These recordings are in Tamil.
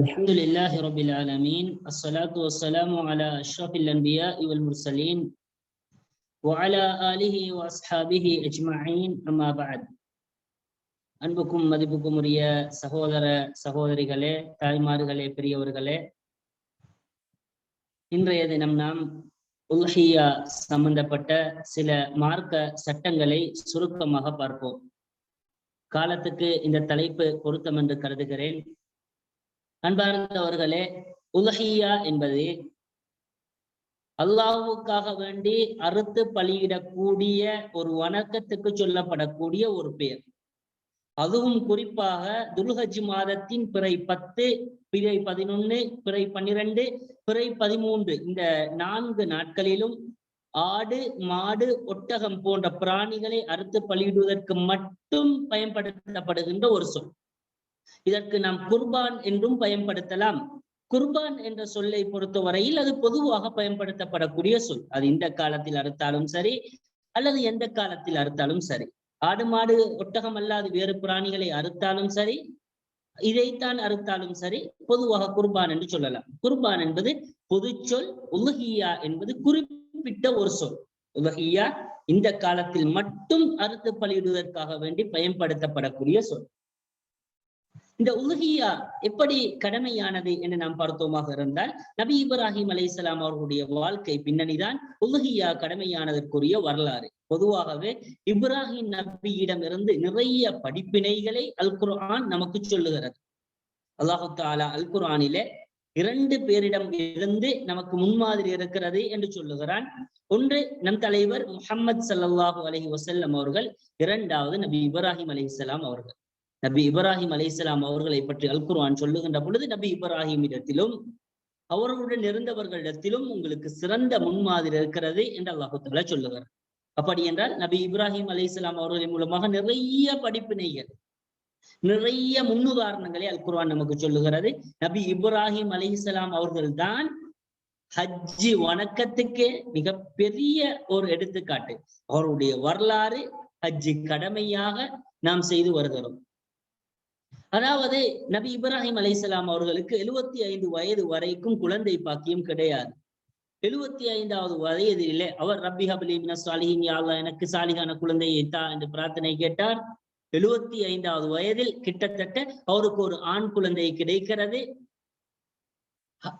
الحمد لله رب العالمين الصلاة والسلام على أشرف الأنبياء والمرسلين وعلى آله وأصحابه أجمعين أما بعد அன்புக்கும் மதிப்புக்கும் உரிய சகோதர சகோதரிகளே தாய்மார்களே பெரியவர்களே இன்றைய தினம் நாம் உல்ஹியா சம்பந்தப்பட்ட சில மார்க்க சட்டங்களை சுருக்கமாக பார்ப்போம் காலத்துக்கு இந்த தலைப்பு பொருத்தம் என்று கருதுகிறேன் அன்பார்ந்தவர்களே உலகியா என்பது அல்லாஹுக்காக வேண்டி அறுத்து பலியிடக்கூடிய ஒரு வணக்கத்துக்கு சொல்லப்படக்கூடிய ஒரு பெயர் அதுவும் குறிப்பாக துல்ஹஜ் மாதத்தின் பிறை பத்து பிறை பதினொன்னு பிறை பன்னிரண்டு பிறை பதிமூன்று இந்த நான்கு நாட்களிலும் ஆடு மாடு ஒட்டகம் போன்ற பிராணிகளை அறுத்து பலியிடுவதற்கு மட்டும் பயன்படுத்தப்படுகின்ற ஒரு சொல். இதற்கு நாம் குர்பான் என்றும் பயன்படுத்தலாம். குர்பான் என்ற சொல்லை பொறுத்தவரையில் அது பொதுவாக பயன்படுத்தப்படக்கூடிய சொல். அது இந்த காலத்தில் அறுத்தாலும் சரி அல்லது எந்த காலத்தில் அறுத்தாலும் சரி. ஆடு மாடு ஒட்டகம் அல்லாது வேறு பிராணிகளை அறுத்தாலும் சரி இதைத்தான் அறுத்தாலும் சரி பொதுவாக குர்பான் என்று சொல்லலாம். குர்பான் என்பது பொது சொல் உலகியா என்பது குறிப்பிட்ட ஒரு சொல். உலகியா இந்த காலத்தில் மட்டும் அறுத்து பலியிடுவதற்காக வேண்டி பயன்படுத்தப்படக்கூடிய சொல். இந்த உலகியா எப்படி கடமையானது என்று நாம் பார்த்தோமாக இருந்தால் நபி இப்ராஹிம் அலை இஸ்லாம் அவர்களுடைய வாழ்க்கை பின்னணிதான் உலகியா கடமையானதற்குரிய வரலாறு. பொதுவாகவே இப்ராஹிம் நபியிடம் இருந்து நிறைய படிப்பினைகளை அல் குர்ஆன் நமக்கு சொல்லுகிறது. அல்லாஹு தாலா அல் குர்ஆனிலே இரண்டு பேரிடம் இருந்து நமக்கு முன்மாதிரி இருக்கிறது என்று சொல்லுகிறான். ஒன்று நம் தலைவர் முஹம்மது சல்லாஹூ அலஹி வசல்லம் அவர்கள் இரண்டாவது நபி இப்ராஹிம் அலி இஸ்லாம் அவர்கள். நபி இப்ராஹிம் அலி அவர்களை பற்றி அல் சொல்லுகின்ற பொழுது நபி இப்ராஹிம் இடத்திலும் அவர்களுடன் இருந்தவர்களிடத்திலும் உங்களுக்கு சிறந்த முன்மாதிரி இருக்கிறது என்று அல்லாஹு சொல்லுகிறார். அப்படி என்றால் நபி இப்ராஹிம் அலி அவர்களின் மூலமாக நிறைய படிப்பினைகள் நிறைய முன்னுதாரணங்களை அல்குர்வான் நமக்கு சொல்லுகிறது. நபி இப்ராஹிம் அலி அவர்கள்தான் அவர்கள் தான் ஹஜ்ஜி வணக்கத்துக்கே மிக பெரிய ஒரு எடுத்துக்காட்டு. அவருடைய வரலாறு ஹஜ்ஜி கடமையாக நாம் செய்து வருகிறோம். அதாவது நபி இப்ராஹிம் அலைசலாம் அவர்களுக்கு எழுவத்தி ஐந்து வயது வரைக்கும் குழந்தை பாக்கியம் கிடையாது. எழுவத்தி ஐந்தாவது வயதிலே அவர் ரப்பி ஹபலிமின சாலிஹின் யாழ்லா எனக்கு சாலிகான குழந்தையை தா என்று பிரார்த்தனை கேட்டார். எழுவத்தி ஐந்தாவது வயதில் கிட்டத்தட்ட அவருக்கு ஒரு ஆண் குழந்தை கிடைக்கிறது.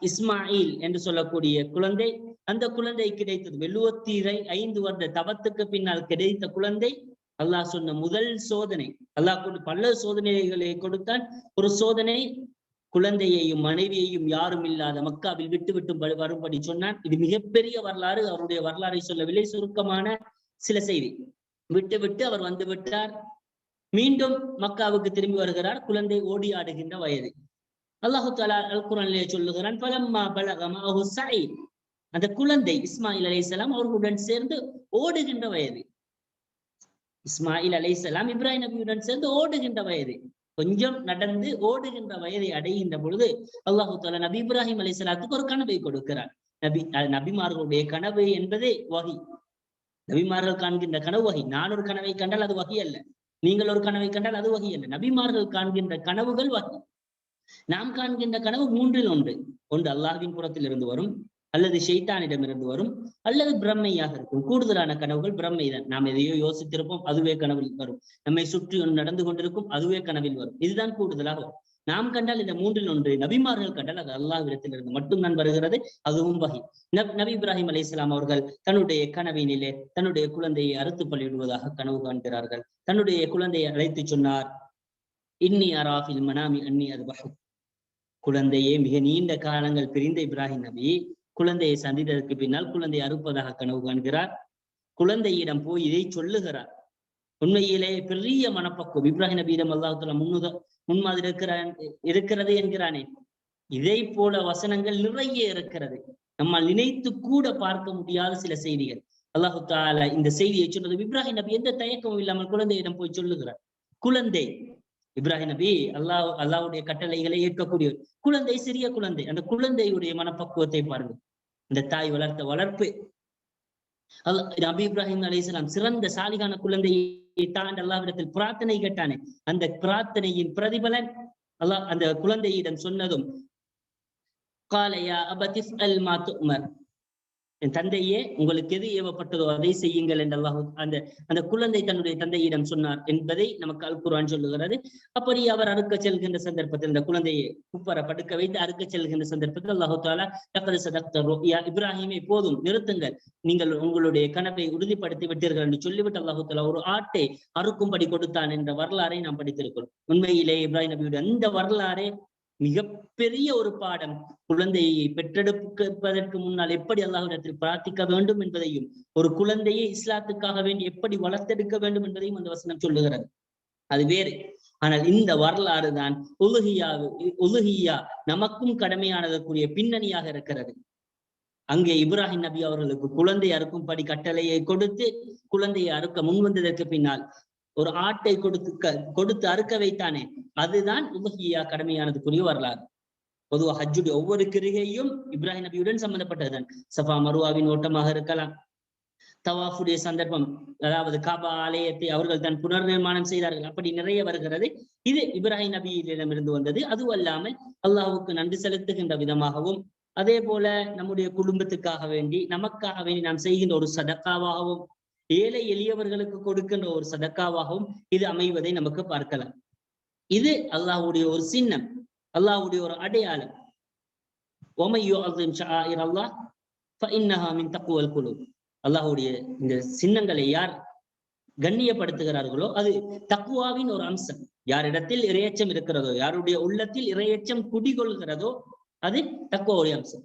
இஸ்மாயில் என்று சொல்லக்கூடிய குழந்தை. அந்த குழந்தை கிடைத்தது எழுவத்தி ஐந்து வருட தவத்துக்கு பின்னால் கிடைத்த குழந்தை. அல்லாஹ் சொன்ன முதல் சோதனை. அல்லாஹ் கொண்டு பல சோதனைகளை கொடுத்தான். ஒரு சோதனை குழந்தையையும் மனைவியையும் யாரும் இல்லாத மக்காவில் விட்டு விட்டு வரும்படி சொன்னான். இது மிகப்பெரிய வரலாறு. அவருடைய வரலாறை சொல்லவில்லை. சுருக்கமான சில செய்தி. விட்டு விட்டு அவர் வந்து விட்டார். மீண்டும் மக்காவுக்கு திரும்பி வருகிறார். குழந்தை ஓடி ஆடுகின்ற வயது. அல்லாஹு தாலா அல் குரானிலே சொல்லுகிறான் பலம்மா பலகமா அந்த குழந்தை இஸ்மாயில் அலிசலாம் அவர்களுடன் சேர்ந்து ஓடுகின்ற வயது. இஸ்மாயில் அலைசலாம் இப்ராஹிம் நபியுடன் சேர்ந்து ஓடுகின்ற வயது. கொஞ்சம் நடந்து ஓடுகின்ற வயதை அடைகின்ற பொழுது அல்லாஹு தாலா நபி இப்ராஹிம் அலைசலாத்துக்கு ஒரு கனவை கொடுக்கிறார் நபி நபிமார்களுடைய கனவு என்பதே வகை. நபிமார்கள் காண்கின்ற கனவு வகை. நான் ஒரு கனவை கண்டால் அது வகை அல்ல. நீங்கள் ஒரு கனவை கண்டால் அது வகை அல்ல. நபிமார்கள் காண்கின்ற கனவுகள் வகை. நாம் காண்கின்ற கனவு மூன்றில் ஒன்று. ஒன்று அல்லாஹின் புறத்தில் இருந்து வரும். அல்லது ஷெய்தானிடமிருந்து வரும் அல்லது பிரம்மையாக இருக்கும். கூடுதலான கனவுகள் பிரம்மை தான். நாம் எதையோ யோசித்திருப்போம் அதுவே கனவில் வரும். நம்மை சுற்றி ஒன்று நடந்து கொண்டிருக்கும் அதுவே கனவில் வரும். இதுதான் கூடுதலாக வரும். நாம் கண்டால் இந்த மூன்றில் ஒன்று நபிமார்கள் கண்டால் அது அல்லாஹ்விடத்தில் இருந்து மட்டும்தான் வருகிறது அதுவும் வகை. நபி இப்ராஹிம் அலி இஸ்லாம் அவர்கள் தன்னுடைய கனவினிலே தன்னுடைய குழந்தையை அறுத்து பள்ளியிடுவதாக கனவு காண்கிறார்கள். தன்னுடைய குழந்தையை அழைத்து சொன்னார் இன்னி அராஃபில் மனாமி அன்னி அது குழந்தையே மிக நீண்ட காலங்கள் பிரிந்த இப்ராஹிம் நபி குழந்தையை சந்தித்ததற்கு பின்னால் குழந்தையை அறுப்பதாக கனவு காண்கிறார். குழந்தையிடம் போய் இதை சொல்லுகிறார். உண்மையிலே பெரிய மனப்பக்குவம். இப்ராஹிம் நபீடம் அல்லாஹுல முன்னுத முன்மாதிரி இருக்கிறான் இருக்கிறது என்கிறானே. இதை போல வசனங்கள் நிறைய இருக்கிறது. நம்மால் நினைத்து கூட பார்க்க முடியாத சில செய்திகள். அல்லாஹு தால இந்த செய்தியை சொன்னது இப்ராஹிம் நபி எந்த தயக்கமும் இல்லாமல் குழந்தையிடம் போய் சொல்லுகிறார். குழந்தை இப்ராஹிம் நபி அல்லாஹ் அல்லாவுடைய கட்டளைகளை ஏற்கக்கூடியவர். குழந்தை சிறிய குழந்தை. அந்த குழந்தையுடைய மனப்பக்குவத்தை பாருங்க இந்த தாய் வளர்த்த வளர்ப்பு. அல்ல நபி இப்ராஹிம் அலிஸ்லாம் சிறந்த சாலிகான குழந்தையை தாண்ட அல்லாவிடத்தில் பிரார்த்தனை கேட்டானே. அந்த பிரார்த்தனையின் பிரதிபலன் அல்லாஹ் அந்த குழந்தையிடம் சொன்னதும் காலையா அபதிஸ் அல் மா துமர் என் தந்தையே உங்களுக்கு எது ஏவப்பட்டதோ அதை செய்யுங்கள் என்று அல்லாஹ் அந்த அந்த குழந்தை தன்னுடைய தந்தையிடம் சொன்னார் என்பதை நமக்கு அல் குர்ஆன் சொல்லுகிறது. அப்படி அவர் அறுக்க செல்கின்ற சந்தர்ப்பத்தில் இந்த குழந்தையை குப்பர படுக்க வைத்து அறுக்க செல்கின்ற சந்தர்ப்பத்தில் அல்லாஹு தாலா லக்கது இப்ராஹிமே போதும் நிறுத்துங்கள். நீங்கள் உங்களுடைய கனவை உறுதிப்படுத்தி விட்டீர்கள் என்று சொல்லிவிட்டு அல்லாஹு தாலா ஒரு ஆட்டை அறுக்கும்படி கொடுத்தான் என்ற வரலாறை நாம் படித்திருக்கிறோம். உண்மையிலே இப்ராஹிம் நபியுடைய அந்த வரலாறே மிகப்பெரிய ஒரு பாடம் குழந்தையை பெற்றெடுப்பதற்கு முன்னால் எப்படி அல்லாஹிடத்தில் பிரார்த்திக்க வேண்டும் என்பதையும் ஒரு குழந்தையை இஸ்லாத்துக்காக வேண்டி எப்படி வளர்த்தெடுக்க வேண்டும் என்பதையும் அந்த வசனம் சொல்லுகிறது. அது வேறு. ஆனால் இந்த வரலாறு தான் உலுகியா உலுகியா நமக்கும் கடமையானதற்குரிய பின்னணியாக இருக்கிறது. அங்கே இப்ராஹிம் நபி அவர்களுக்கு குழந்தை அறுக்கும்படி கட்டளையை கொடுத்து குழந்தையை அறுக்க முன்வந்ததற்கு பின்னால் ஒரு ஆட்டை கொடுத்து கொடுத்து அறுக்க வைத்தானே அதுதான் உலகியா கடமையானதுக்குரிய வரலாறு. பொதுவாக ஹஜ்ஜுடைய ஒவ்வொரு கிரிகையும் இப்ராஹிம் நபியுடன் சம்பந்தப்பட்டதுதான். சஃபா மருவாவின் ஓட்டமாக இருக்கலாம். தவாஃபுடைய சந்தர்ப்பம் அதாவது காபா ஆலயத்தை அவர்கள் தான் புனர் நிர்மாணம் செய்தார்கள். அப்படி நிறைய வருகிறது. இது இப்ராஹிம் நபியிடமிருந்து வந்தது. அதுவும் அல்லாமல் அல்லாஹுக்கு நன்றி செலுத்துகின்ற விதமாகவும் அதே போல நம்முடைய குடும்பத்துக்காக வேண்டி நமக்காக வேண்டி நாம் செய்கின்ற ஒரு சதக்காவாகவும் ஏழை எளியவர்களுக்கு கொடுக்கின்ற ஒரு சதக்காவாகவும் இது அமைவதை நமக்கு பார்க்கலாம். இது அல்லாஹுடைய ஒரு சின்னம் அல்லாஹுடைய ஒரு அடையாளம். தக்குவல் குழு அல்லாஹுடைய இந்த சின்னங்களை யார் கண்ணியப்படுத்துகிறார்களோ அது தக்குவாவின் ஒரு அம்சம். யாரிடத்தில் இரையச்சம் இருக்கிறதோ யாருடைய உள்ளத்தில் இரையச்சம் குடிகொள்கிறதோ அது தக்குவாவுடைய அம்சம்.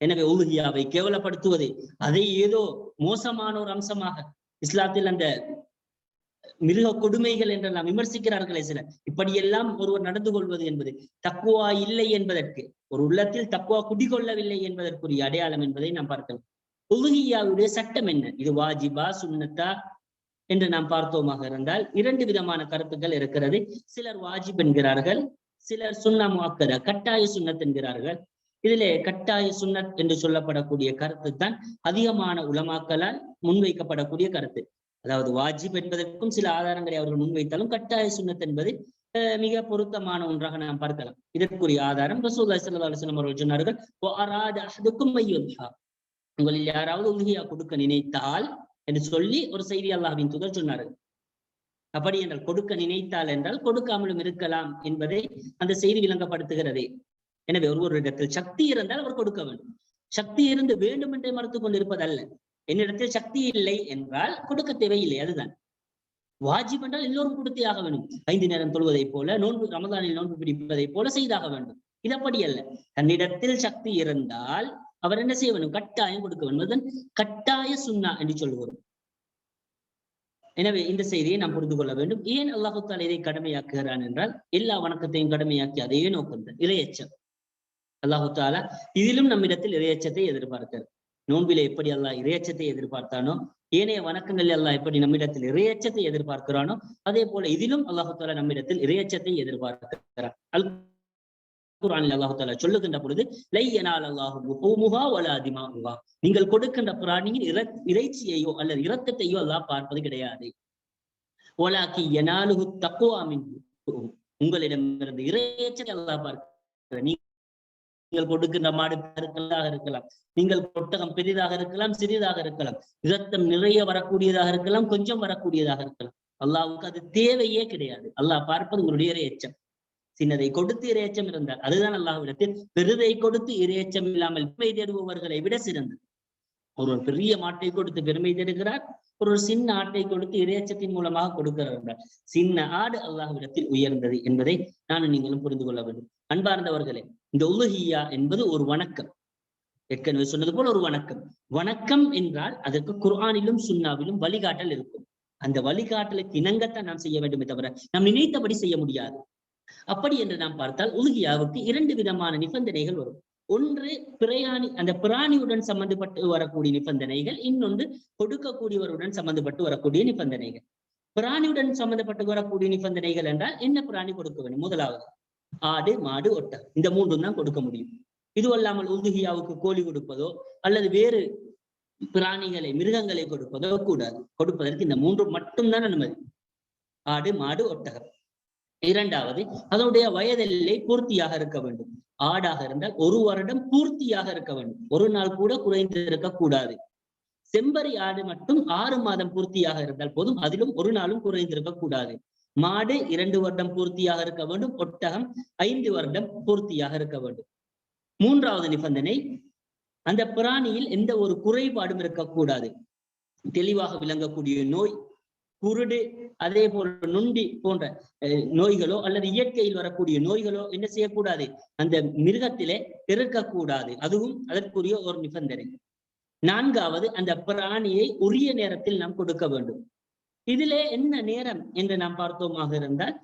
எனவே உலுகியாவை கேவலப்படுத்துவது. அதை ஏதோ மோசமான ஒரு அம்சமாக இஸ்லாத்தில் அந்த மிருக கொடுமைகள் என்றெல்லாம் விமர்சிக்கிறார்களே சிலர் இப்படியெல்லாம் ஒருவர் நடந்து கொள்வது என்பது தக்குவா இல்லை என்பதற்கு ஒரு உள்ளத்தில் தக்குவா குடிகொள்ளவில்லை என்பதற்குரிய அடையாளம் என்பதை நாம் பார்க்கலாம். உலுகியாவுடைய சட்டம் என்ன? இது வாஜிபா சுண்ணத்தா என்று நாம் பார்த்தோமாக இருந்தால் இரண்டு விதமான கருத்துக்கள் இருக்கிறது. சிலர் வாஜிப் என்கிறார்கள் சிலர் சுன்னா கட்டாய சுண்ணத் என்கிறார்கள். இதிலே கட்டாய சுன்னத் என்று சொல்லப்படக்கூடிய கருத்து தான் அதிகமான உலமாக்களால் முன்வைக்கப்படக்கூடிய கருத்து. அதாவது வாஜிப் என்பதற்கும் சில ஆதாரங்களை அவர்கள் முன்வைத்தாலும் கட்டாய சுண்ணத் என்பது மிக பொருத்தமான ஒன்றாக நாம் பார்க்கலாம். இதற்குரிய ஆதாரம் ரசூல்லா சல்லா அலுவலம் அவர்கள் சொன்னார்கள் உங்களில் யாராவது உதவியா கொடுக்க நினைத்தால் என்று சொல்லி ஒரு செய்தி அல்லாஹின் துதர் சொன்னார்கள். அப்படி என்றால் கொடுக்க நினைத்தால் என்றால் கொடுக்காமலும் இருக்கலாம் என்பதை அந்த செய்தி விளங்கப்படுத்துகிறது. எனவே ஒருவரிடத்தில் சக்தி இருந்தால் அவர் கொடுக்க வேண்டும். சக்தி இருந்து வேண்டும் என்றே மறுத்து கொண்டிருப்பதல்ல. என்னிடத்தில் சக்தி இல்லை என்றால் கொடுக்க தேவையில்லை அதுதான். வாஜிப் என்றால் எல்லோரும் கொடுத்தே ஆக வேண்டும். ஐந்து நேரம் தொழுவதை போல நோன்பு ரமதானில் நோன்பு பிடிப்பதை போல செய்தாக வேண்டும். இதப்படி அல்ல. தன்னிடத்தில் சக்தி இருந்தால் அவர் என்ன செய்ய வேண்டும்? கட்டாயம் கொடுக்க வேண்டும். கட்டாய சுண்ணா என்று சொல்லுவோம் எனவே இந்த செய்தியை நாம் புரிந்து கொள்ள வேண்டும். ஏன் அல்லாஹு தாலா இதை கடமையாக்குகிறான் என்றால் எல்லா வணக்கத்தையும் கடமையாக்கி அதே நோக்கம் தான் இறையச்சம் அல்லாஹு தாலா இதிலும் நம்மிடத்தில் இறையச்சத்தை எதிர்பார்க்கிறார் நோன்பில எப்படி அல்லாஹ் இறையச்சத்தை எதிர்பார்த்தானோ ஏனைய வணக்கங்கள் எல்லாம் எப்படி நம்மிடத்தில் இறையச்சத்தை எதிர்பார்க்கிறானோ அதே போல இதிலும் அல்லாஹு தாலா நம்மிடத்தில் இறையச்சத்தை எதிர்பார்க்கிறார். அல் குரானில் அல்லாஹு தாலா சொல்லுகின்ற பொழுது லை எனால் அல்லாஹுமுகா வல அதிமாகுவா நீங்கள் கொடுக்கின்ற பிராணியின் இற இறைச்சியையோ அல்லது இரத்தத்தையோ அல்லாஹ் பார்ப்பது கிடையாது. ஓலாக்கி எனாலுகு தக்குவாமின் உங்களிடமிருந்து இறையச்சத்தை அல்லாஹ் பார்க்கிற நீங்கள் கொடுக்கின்ற மாடு பெருக்கலாக இருக்கலாம். நீங்கள் கொட்டகம் பெரிதாக இருக்கலாம் சிறிதாக இருக்கலாம். இரத்தம் நிறைய வரக்கூடியதாக இருக்கலாம் கொஞ்சம் வரக்கூடியதாக இருக்கலாம். அல்லாவுக்கு அது தேவையே கிடையாது. அல்லாஹ் பார்ப்பது உங்களுடைய இறையச்சம் சின்னதை கொடுத்து இரையச்சம் இருந்தால் அதுதான் அல்லாஹ்விடத்தில் பெருதை கொடுத்து இரையச்சம் இல்லாமல் பெருமை தேடுபவர்களை விட சிறந்தது. ஒருவர் பெரிய மாட்டை கொடுத்து பெருமை தேடுகிறார் ஒரு சின்ன ஆட்டை கொடுத்து இரையச்சத்தின் மூலமாக கொடுக்கிறார் சின்ன ஆடு அல்லாஹ்விடத்தில் உயர்ந்தது என்பதை நானும் நீங்களும் புரிந்து கொள்ள வேண்டும். அன்பார்ந்தவர்களே இந்த உலுகியா என்பது ஒரு வணக்கம். ஏற்கனவே சொன்னது போல ஒரு வணக்கம். வணக்கம் என்றால் அதற்கு குர்ஆனிலும் சுண்ணாவிலும் வழிகாட்டல் இருக்கும். அந்த வழிகாட்டலுக்கு இணங்கத்தான் நாம் செய்ய வேண்டுமே தவிர நாம் நினைத்தபடி செய்ய முடியாது. அப்படி என்று நாம் பார்த்தால் உலுகியாவுக்கு இரண்டு விதமான நிபந்தனைகள் வரும். ஒன்று பிரயாணி அந்த பிராணியுடன் சம்பந்தப்பட்டு வரக்கூடிய நிபந்தனைகள். இன்னொன்று கொடுக்கக்கூடியவருடன் சம்பந்தப்பட்டு வரக்கூடிய நிபந்தனைகள். பிராணியுடன் சம்பந்தப்பட்டு வரக்கூடிய நிபந்தனைகள் என்றால் என்ன பிராணி கொடுக்க வேண்டும்? முதலாவது ஆடு மாடு ஒட்டகம். இந்த மூன்றும் தான் கொடுக்க முடியும். இது அல்லாமல் உந்துகியாவுக்கு கோழி கொடுப்பதோ அல்லது வேறு பிராணிகளை மிருகங்களை கொடுப்பதோ கூடாது. கொடுப்பதற்கு இந்த மூன்று மட்டும்தான் அனுமதி. ஆடு மாடு ஒட்டகம். இரண்டாவது அதனுடைய வயதெல்லை பூர்த்தியாக இருக்க வேண்டும். ஆடாக இருந்தால் ஒரு வருடம் பூர்த்தியாக இருக்க வேண்டும். ஒரு நாள் கூட குறைந்து இருக்கக்கூடாது செம்பரி ஆடு மட்டும் ஆறு மாதம் பூர்த்தியாக இருந்தால் போதும். அதிலும் ஒரு நாளும் குறைந்திருக்க கூடாது. மாடு இரண்டு வருடம் பூர்த்தியாக இருக்க வேண்டும் ஒட்டகம் ஐந்து வருடம் பூர்த்தியாக இருக்க வேண்டும். மூன்றாவது நிபந்தனை அந்த பிராணியில் எந்த ஒரு குறைபாடும் இருக்கக்கூடாது. தெளிவாக விளங்கக்கூடிய நோய் குருடு அதே போல நுண்டி போன்ற நோய்களோ அல்லது இயற்கையில் வரக்கூடிய நோய்களோ என்ன செய்யக்கூடாது? அந்த மிருகத்திலே இருக்கக்கூடாது அதுவும் அதற்குரிய ஒரு நிபந்தனை. நான்காவது அந்த பிராணியை உரிய நேரத்தில் நாம் கொடுக்க வேண்டும். இதிலே என்ன நேரம் என்று நாம் பார்த்தோமாக இருந்தால்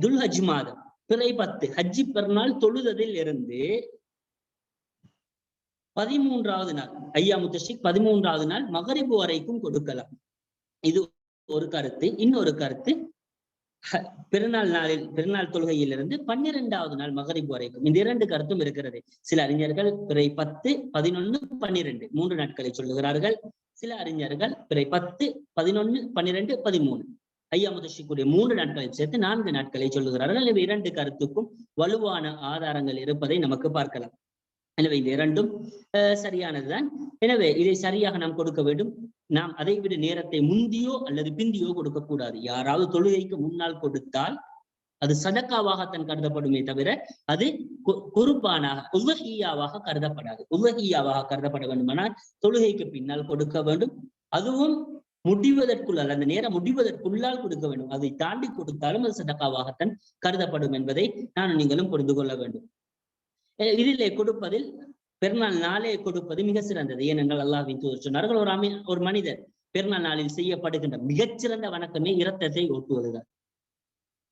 துல்ஹஜ் மாதம். பிறை பத்து. ஹஜ்ஜி பெருநாள் தொழுததில் இருந்து பதிமூன்றாவது நாள் ஐயா முத்தஷிக் பதிமூன்றாவது நாள் மகரிபு வரைக்கும் கொடுக்கலாம். இது ஒரு கருத்து. இன்னொரு கருத்து பெருநாள் நாளில் பெருநாள் தொழுகையிலிருந்து பன்னிரெண்டாவது நாள் மகரிபு வரைக்கும். இந்த இரண்டு கருத்தும் இருக்கிறது. சில அறிஞர்கள் பிறை பத்து பதினொன்னு பன்னிரெண்டு. மூன்று நாட்களை சொல்லுகிறார்கள். சில அறிஞர்கள் பிறை பத்து பதினொன்னு பன்னிரெண்டு பதிமூணு. ஐயாமுதஷிக்குரிய மூன்று நாட்களை சேர்த்து நான்கு நாட்களை சொல்லுகிறார்கள். இவை இரண்டு கருத்துக்கும் வலுவான ஆதாரங்கள் இருப்பதை நமக்கு பார்க்கலாம். எனவே இந்த இரண்டும் சரியானதுதான். எனவே இதை சரியாக நாம் கொடுக்க வேண்டும். நாம் அதை விட நேரத்தை முந்தியோ அல்லது பிந்தியோ கொடுக்கக்கூடாது. யாராவது தொழுகைக்கு முன்னால் கொடுத்தால் அது சதக்காவாகத்தான் கருதப்படுமே தவிர அது குறுப்பானாக உவஹியாவாக கருதப்படாது. உவஹியாவாக கருதப்பட வேண்டுமானால் தொழுகைக்கு பின்னால் கொடுக்க வேண்டும். அதுவும் முடிவதற்குள் அந்த நேரம் முடிவதற்குள்ளால் கொடுக்க வேண்டும். அதை தாண்டி கொடுத்தாலும் அது சதக்காவாகத்தான் கருதப்படும் என்பதை நான் நீங்களும் புரிந்து கொள்ள வேண்டும். இதிலே கொடுப்பதில் பெருநாள் நாளே கொடுப்பது மிக சிறந்தது. ஏனென்றால் அல்லாஹின் தூதர் சொன்னார்கள் ஒரு அமி ஒரு மனிதர் பெருநாள் நாளில் செய்யப்படுகின்ற மிகச்சிறந்த வணக்கமே இரத்தத்தை ஓட்டுவதுதான்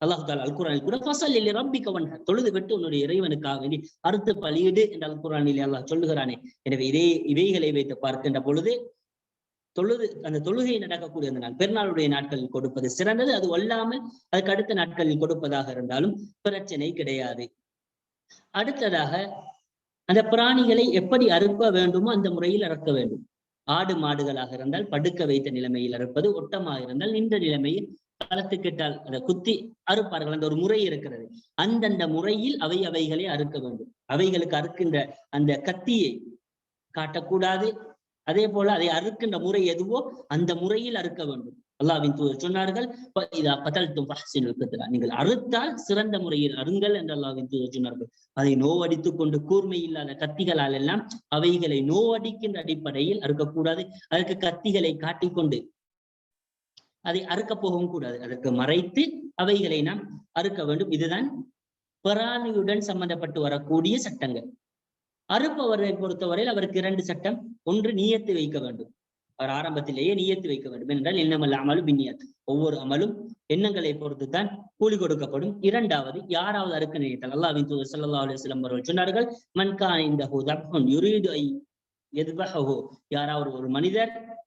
அல்லாஹு தாலா அல்குரானில் கூட ஃபசல் இல்லை ரப்பி தொழுது விட்டு உன்னுடைய இறைவனுக்காக வேண்டி அறுத்து பலியிடு என்று அல்குரானில் அல்லாஹ் சொல்லுகிறானே. எனவே இதே இவைகளை வைத்து பார்க்கின்ற பொழுது தொழுது அந்த தொழுகை நடக்கக்கூடிய அந்த நாள் பெருநாளுடைய நாட்களில் கொடுப்பது சிறந்தது. அது அல்லாமல் அதுக்கு அடுத்த நாட்களில் கொடுப்பதாக இருந்தாலும் பிரச்சனை கிடையாது. அடுத்ததாக அந்த பிராணிகளை எப்படி அறுக்க வேண்டுமோ அந்த முறையில் அறுக்க வேண்டும். ஆடு மாடுகளாக இருந்தால் படுக்க வைத்த நிலைமையில் அறுப்பது ஒட்டமாக இருந்தால் நின்ற நிலைமையில் களத்துக்கிட்டால் அதை குத்தி அறுப்பார்கள் அந்த ஒரு முறை இருக்கிறது. அந்தந்த முறையில் அவை அவைகளை அறுக்க வேண்டும். அவைகளுக்கு அறுக்கின்ற அந்த கத்தியை காட்டக்கூடாது. அதே போல அதை அறுக்கின்ற முறை எதுவோ அந்த முறையில் அறுக்க வேண்டும். அல்லாவின் தூதர் சொன்னார்கள் நீங்கள் அறுத்தால் சிறந்த முறையில் அருங்கள் என்று அல்லாவின் தூதர் சொன்னார்கள். அதை நோவடித்துக் கொண்டு கூர்மை இல்லாத கத்திகளால் எல்லாம் அவைகளை நோவடிக்கின்ற அடிப்படையில் அறுக்கக்கூடாது. அதற்கு கத்திகளை காட்டிக்கொண்டு அதை அறுக்க போகவும் கூடாது. அதற்கு மறைத்து அவைகளை நாம் அறுக்க வேண்டும். இதுதான் பிராணியுடன் சம்பந்தப்பட்டு வரக்கூடிய சட்டங்கள். அறுப்பவரை பொறுத்தவரையில் அவருக்கு இரண்டு சட்டம். ஒன்று நீயத்து வைக்க வேண்டும். அவர் ஆரம்பத்திலேயே நியத்து வைக்க வேண்டும். என்றால் எண்ணமல்ல அமலும் பின்னியத். ஒவ்வொரு அமலும் எண்ணங்களை பொறுத்துதான் கூலி கொடுக்கப்படும். இரண்டாவது யாராவது அறுக்க நினைத்தால். அல்லாவின் தூதர் சல்லா அலுவலம் அவர்கள் சொன்னார்கள் மன்கா இந்த யாராவது ஒரு மனிதர்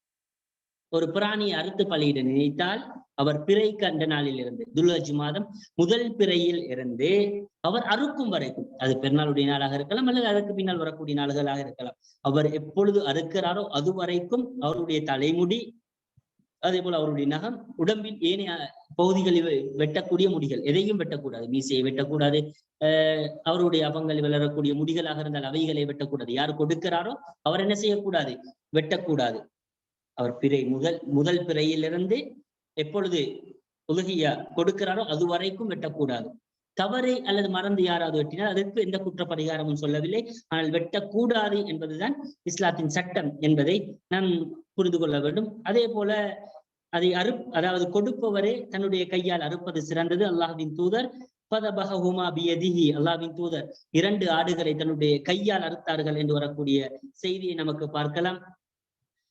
ஒரு பிராணியை அறுத்து பலியிட நினைத்தால் அவர் பிறை கண்ட நாளில் இருந்து துல்ஹஜ் மாதம் முதல் பிறையில் இருந்து அவர் அறுக்கும் வரைக்கும் அது பெருநாளுடைய நாளாக இருக்கலாம் அல்லது அதற்கு பின்னால் வரக்கூடிய நாள்களாக இருக்கலாம். அவர் எப்பொழுது அறுக்கிறாரோ அது வரைக்கும் அவருடைய தலைமுடி அதே போல அவருடைய நகம் உடம்பின் ஏனைய பகுதிகளில் வெட்டக்கூடிய முடிகள் எதையும் வெட்டக்கூடாது. மீசையை வெட்டக்கூடாது. அஹ் அவருடைய அவங்கள் வளரக்கூடிய முடிகளாக இருந்தால் அவைகளை வெட்டக்கூடாது. யார் கொடுக்கிறாரோ அவர் என்ன செய்யக்கூடாது? வெட்டக்கூடாது. அவர் பிறை முதல் முதல் பிறையிலிருந்து எப்பொழுது உலகியா கொடுக்கிறாரோ அது வரைக்கும் வெட்டக்கூடாது. தவறை அல்லது மறந்து யாராவது வெட்டினால் அதற்கு எந்த குற்ற பரிகாரமும் சொல்லவில்லை. ஆனால் வெட்டக்கூடாது என்பதுதான் இஸ்லாத்தின் சட்டம் என்பதை நாம் புரிந்து கொள்ள வேண்டும். அதே போல அதை அறு அதாவது கொடுப்பவரே தன்னுடைய கையால் அறுப்பது சிறந்தது. அல்லாஹின் தூதர் பதபஹுமா பியதிஹி அல்லாவின் தூதர் இரண்டு ஆடுகளை தன்னுடைய கையால் அறுத்தார்கள் என்று வரக்கூடிய செய்தியை நமக்கு பார்க்கலாம்.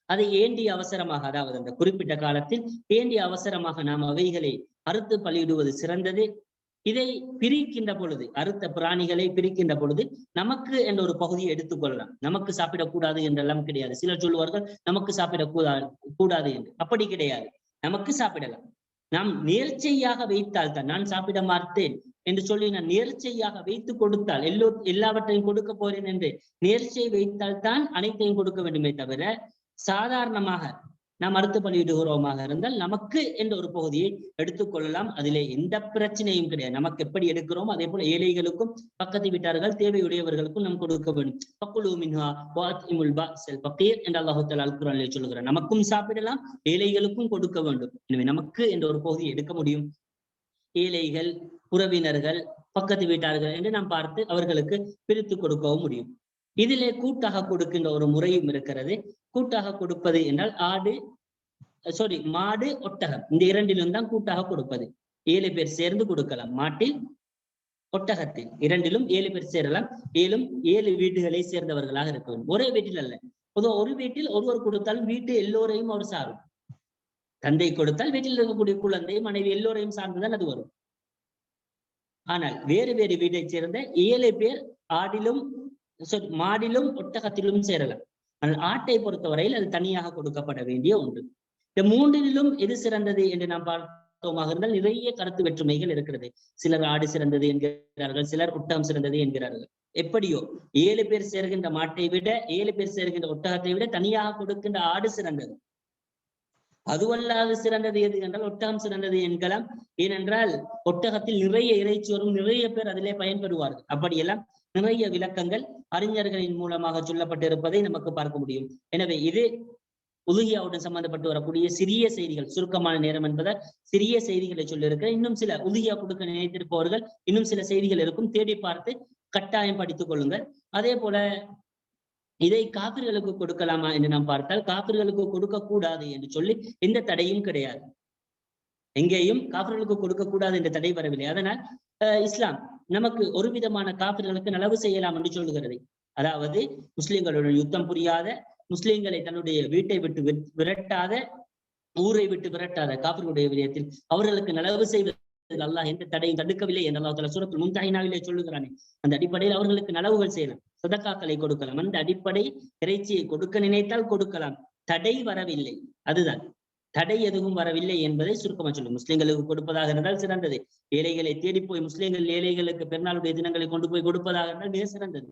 அதை ஏண்டி அவசரமாக அதாவது அந்த குறிப்பிட்ட காலத்தில் ஏண்டி அவசரமாக நாம் அவைகளை அறுத்து பலியிடுவது சிறந்தது. இதை பிரிக்கின்ற பொழுது அறுத்த பிராணிகளை பிரிக்கின்ற பொழுது நமக்கு என்ற ஒரு பகுதியை எடுத்துக்கொள்ளலாம் நமக்கு சாப்பிடக்கூடாது என்றெல்லாம் கிடையாது. சிலர் சொல்லுவார்கள் நமக்கு சாப்பிடக்கூடாது கூடாது என்று. அப்படி கிடையாது. நமக்கு சாப்பிடலாம். நாம் நேர்ச்சையாக வைத்தால் தான் நான் சாப்பிட மாட்டேன் என்று சொல்லி நான் நேர்ச்சையாக வைத்து கொடுத்தால் எல்லோ எல்லாவற்றையும் கொடுக்க போறேன் என்று நேர்ச்சை வைத்தால் தான் அனைத்தையும் கொடுக்க வேண்டுமே தவிர சாதாரணமாக நாம் அறுத்து பண்ணிவிடுகிறோமாக இருந்தால் நமக்கு என்ற ஒரு பகுதியை எடுத்துக்கொள்ளலாம் அதிலே எந்த பிரச்சனையும் கிடையாது. நமக்கு எப்படி எடுக்கிறோம் அதே போல ஏழைகளுக்கும் பக்கத்து வீட்டார்கள் தேவையுடையவர்களுக்கும் நாம் கொடுக்க வேண்டும். பக்குலு மின்ஹா வாத்இமுல் என்று நமக்கும் சாப்பிடலாம் ஏழைகளுக்கும் கொடுக்க வேண்டும். எனவே நமக்கு என்ற ஒரு பகுதியை எடுக்க முடியும். ஏழைகள் உறவினர்கள் பக்கத்து வீட்டார்கள் என்று நாம் பார்த்து அவர்களுக்கு பிரித்து கொடுக்கவும் முடியும். இதிலே கூட்டாக கொடுக்கின்ற ஒரு முறையும் இருக்கிறது. கூட்டாக கொடுப்பது என்றால் ஆடு சாரி மாடு ஒட்டகம். இந்த இரண்டிலும் தான் கூட்டாக கொடுப்பது. ஏழு பேர் சேர்ந்து கொடுக்கலாம். மாட்டில் ஒட்டகத்தில் இரண்டிலும் ஏழு பேர் சேரலாம். ஏழும் ஏழு வீடுகளை சேர்ந்தவர்களாக இருக்க வேண்டும் ஒரே வீட்டில் அல்ல. பொதுவாக ஒரு வீட்டில் ஒருவர் கொடுத்தாலும் வீட்டு எல்லோரையும் அவர் சாரும். தந்தை கொடுத்தால் வீட்டில் இருக்கக்கூடிய குழந்தை மனைவி எல்லோரையும் சார்ந்துதான் அது வரும். ஆனால் வேறு வேறு வீட்டைச் சேர்ந்த ஏழு பேர் ஆடிலும் மாடிலும் ஒட்டகத்திலும் சேரலாம். ஆனால் ஆட்டை பொறுத்தவரையில் அது தனியாக கொடுக்கப்பட வேண்டிய ஒன்று. இந்த மூன்றிலும் எது சிறந்தது என்று நாம் பார்த்தோமாக இருந்தால் நிறைய கருத்து வெற்றுமைகள் இருக்கிறது. சிலர் ஆடு சிறந்தது என்கிறார்கள் சிலர் ஒட்டகம் சிறந்தது என்கிறார்கள். எப்படியோ ஏழு பேர் சேர்கின்ற மாட்டை விட ஏழு பேர் சேர்கின்ற ஒட்டகத்தை விட தனியாக கொடுக்கின்ற ஆடு சிறந்தது. அதுவல்லாது சிறந்தது எது என்றால் ஒட்டகம் சிறந்தது என்கலாம். ஏனென்றால் ஒட்டகத்தில் நிறைய இறைச்சி வரும் நிறைய பேர் அதிலே பயன்பெறுவார்கள். அப்படியெல்லாம் நிறைய விளக்கங்கள் அறிஞர்களின் மூலமாக சொல்லப்பட்டிருப்பதை நமக்கு பார்க்க முடியும். எனவே இது உதுகியாவுடன் சம்பந்தப்பட்டு வரக்கூடிய சிறிய செய்திகள் சுருக்கமான நேரம் என்பதால் சிறிய செய்திகளை சொல்லியிருக்கிறேன். இன்னும் சில உதுகியா கொடுக்க நினைத்திருப்பவர்கள் இன்னும் சில செய்திகள் இருக்கும். தேடி பார்த்து கட்டாயம் படித்துக் கொள்ளுங்கள். அதே போல இதை காப்பிர்களுக்கு கொடுக்கலாமா என்று நாம் பார்த்தால் காப்பிர்களுக்கு கொடுக்க கூடாது என்று சொல்லி எந்த தடையும் கிடையாது. எங்கேயும் காப்பிர்களுக்கு கொடுக்க கூடாது என்ற தடை வரவில்லை. அதனால் அஹ், இஸ்லாம் நமக்கு ஒரு விதமான காப்பிர்களுக்கு நலவு செய்யலாம் என்று சொல்லுகிறது. அதாவது முஸ்லிம்களுடன் யுத்தம் புரியாத முஸ்லிம்களை தன்னுடைய வீட்டை விட்டு விரட்டாத ஊரை விட்டு விரட்டாத காப்பிர்களுடைய விடயத்தில் அவர்களுக்கு நலவு செய்வது அல்லாஹ் எந்த தடையும் தடுக்கவில்லை என்று அல்லாஹ் தஆலா சூரத்துல் சொல்லுகிறானே. அந்த அடிப்படையில் அவர்களுக்கு நலவுகள் செய்யலாம் சதக்காக்களை கொடுக்கலாம். அந்த அடிப்படை இறைச்சியை கொடுக்க நினைத்தால் கொடுக்கலாம். தடை வரவில்லை. அதுதான். தடை எதுவும் வரவில்லை என்பதை சுருக்கமா சொல்லும் முஸ்லிம்களுக்கு கொடுப்பதாக இருந்தால் சிறந்தது. ஏழைகளை தேடி போய் முஸ்லிம்கள் ஏழைகளுக்கு பெருநாளுடைய தினங்களை கொண்டு போய் கொடுப்பதாக இருந்தால் மிக சிறந்தது.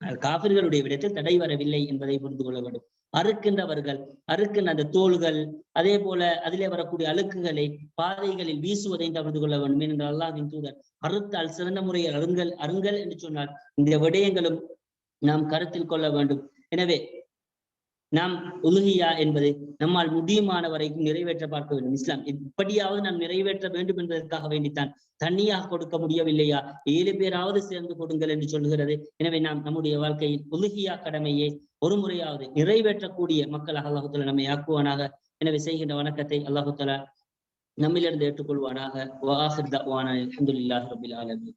ஆனால் காபிர்களுடைய விடத்தில் தடை வரவில்லை என்பதை புரிந்து கொள்ள வேண்டும். அறுக்கின்றவர்கள் அறுக்கின்ற அந்த தோள்கள் அதே போல அதிலே வரக்கூடிய அழுக்குகளை பாதைகளில் வீசுவதை தவிர்த்து கொள்ள வேண்டும். ஏனென்றால் அல்லாஹின் தூதர் அறுத்தால் சிறந்த முறையில் அருங்கல் அருங்கல் என்று சொன்னால் இந்த விடயங்களும் நாம் கருத்தில் கொள்ள வேண்டும். எனவே நாம் உலுகியா என்பது நம்மால் முடியுமான வரைக்கும் நிறைவேற்ற பார்க்க வேண்டும். இஸ்லாம் இப்படியாவது நாம் நிறைவேற்ற வேண்டும் என்பதற்காக வேண்டித்தான். தனியாக கொடுக்க முடியவில்லையா? ஏழு பேராவது சேர்ந்து கொடுங்கள் என்று சொல்கிறது எனவே நாம் நம்முடைய வாழ்க்கையில் உலுகியா கடமையை ஒரு முறையாவது நிறைவேற்றக்கூடிய மக்களாக அல்லாஹுத்தலா நம்மை ஆக்குவானாக. எனவே செய்கின்ற வணக்கத்தை அல்லாஹுத்தலா நம்மிலிருந்து ஏற்றுக்கொள்வானாக. வாஹிர் தவானா ரபில் ஆலமி